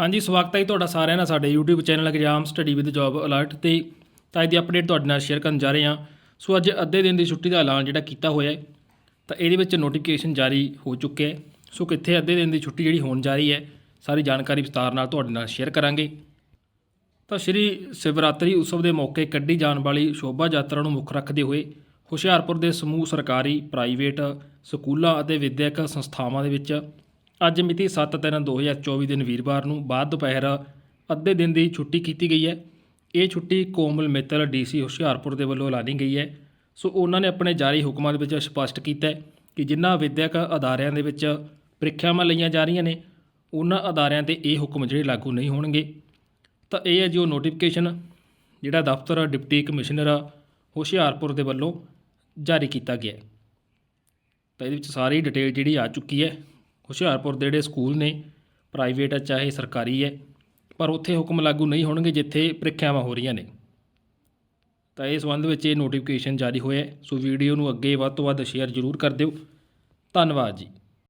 ਹਾਂਜੀ, ਸਵਾਗਤ ਹੈ ਜੀ ਤੁਹਾਡਾ ਸਾਰਿਆਂ ਦਾ ਸਾਡੇ YouTube channel exam study with job alert ਤੇ ਤਾਂ ਇਹਦੀ ਅਪਡੇਟ ਤੁਹਾਡੇ ਨਾਲ ਸ਼ੇਅਰ ਕਰਨ ਜਾ ਰਹੇ ਹਾਂ। ਸੋ ਅੱਜ ਅੱਧੇ ਦਿਨ ਦੀ ਛੁੱਟੀ ਦਾ ਐਲਾਨ ਜਿਹੜਾ ਕੀਤਾ ਹੋਇਆ ਹੈ, ਤਾਂ ਇਹਦੇ ਵਿੱਚ ਨੋਟੀਫਿਕੇਸ਼ਨ ਜਾਰੀ ਹੋ ਚੁੱਕਿਆ ਹੈ। ਸੋ ਕਿੱਥੇ ਅੱਧੇ ਦਿਨ ਦੀ ਛੁੱਟੀ ਜਿਹੜੀ ਹੋਣ ਜਾ ਰਹੀ ਹੈ, ਸਾਰੀ ਜਾਣਕਾਰੀ ਵਿਸਤਾਰ ਨਾਲ ਤੁਹਾਡੇ ਨਾਲ ਸ਼ੇਅਰ ਕਰਾਂਗੇ। ਤਾਂ ਸ਼੍ਰੀ ਸ਼ਿਵਰਾਤਰੀ ਉਤਸਵ ਦੇ ਮੌਕੇ ਕੱਢੀ ਜਾਣ ਵਾਲੀ ਸ਼ੋਭਾ ਯਾਤਰਾ ਨੂੰ ਮੁੱਖ ਰੱਖਦੇ ਹੋਏ ਹੁਸ਼ਿਆਰਪੁਰ ਦੇ ਸਮੂਹ ਸਰਕਾਰੀ ਪ੍ਰਾਈਵੇਟ ਸਕੂਲਾਂ ਅਤੇ ਵਿਦਿਅਕ ਸੰਸਥਾਵਾਂ ਦੇ ਵਿੱਚ ਅੱਜ ਮਿਤੀ 7/3/2024 ਦਿਨ ਵੀਰਵਾਰ ਨੂੰ ਬਾਅਦ ਦੁਪਹਿਰ ਅੱਧੇ ਦਿਨ ਦੀ ਛੁੱਟੀ ਕੀਤੀ ਗਈ ਹੈ। ਇਹ ਛੁੱਟੀ ਕੋਮਲ ਮਿੱਤਲ ਡੀਸੀ ਹੁਸ਼ਿਆਰਪੁਰ ਦੇ ਵੱਲੋਂ ਐਲਾਨੀ ਗਈ ਹੈ। ਸੋ ਉਹਨਾਂ ਨੇ ਆਪਣੇ ਜਾਰੀ ਹੁਕਮਾਂ ਦੇ ਵਿੱਚ ਸਪਸ਼ਟ ਕੀਤਾ ਕਿ ਜਿਨ੍ਹਾਂ ਵਿਦਿਅਕ ਅਦਾਰਿਆਂ ਦੇ ਵਿੱਚ ਪ੍ਰੀਖਿਆਵਾਂ ਲਈਆਂ ਜਾ ਰਹੀਆਂ ਨੇ, ਉਹਨਾਂ ਅਦਾਰਿਆਂ ਤੇ ਇਹ ਹੁਕਮ ਜਿਹੜੇ ਲਾਗੂ ਨਹੀਂ ਹੋਣਗੇ। ਤਾਂ ਇਹ ਹੈ ਜੋ ਨੋਟੀਫਿਕੇਸ਼ਨ ਜਿਹੜਾ ਦਫ਼ਤਰ ਡਿਪਟੀ ਕਮਿਸ਼ਨਰ ਹੁਸ਼ਿਆਰਪੁਰ ਦੇ ਵੱਲੋਂ ਜਾਰੀ ਕੀਤਾ ਗਿਆ ਤਾਂ ਇਹਦੇ ਵਿੱਚ ਸਾਰੀ ਡਿਟੇਲ ਜਿਹੜੀ ਆ ਚੁੱਕੀ ਹੈ। ਹੁਸ਼ਿਆਰਪੁਰ ਦੇ ਜਿਹੜੇ ਸਕੂਲ ਨੇ ਪ੍ਰਾਈਵੇਟ ਹੈ ਚਾਹੇ ਸਰਕਾਰੀ ਹੈ, ਪਰ ਉੱਥੇ ਹੁਕਮ ਲਾਗੂ ਨਹੀਂ ਹੋਣਗੇ ਜਿੱਥੇ ਪ੍ਰੀਖਿਆਵਾਂ ਹੋ ਰਹੀਆਂ ਨੇ। ਤਾਂ ਇਸ ਸੰਬੰਧ ਵਿੱਚ ਇਹ ਨੋਟੀਫਿਕੇਸ਼ਨ ਜਾਰੀ ਹੋਇਆ ਸੋ ਵੀਡੀਓ ਨੂੰ ਅੱਗੇ ਵੱਧ ਤੋਂ ਵੱਧ ਸ਼ੇਅਰ ਜ਼ਰੂਰ ਕਰ ਦਿਓ। ਧੰਨਵਾਦ ਜੀ।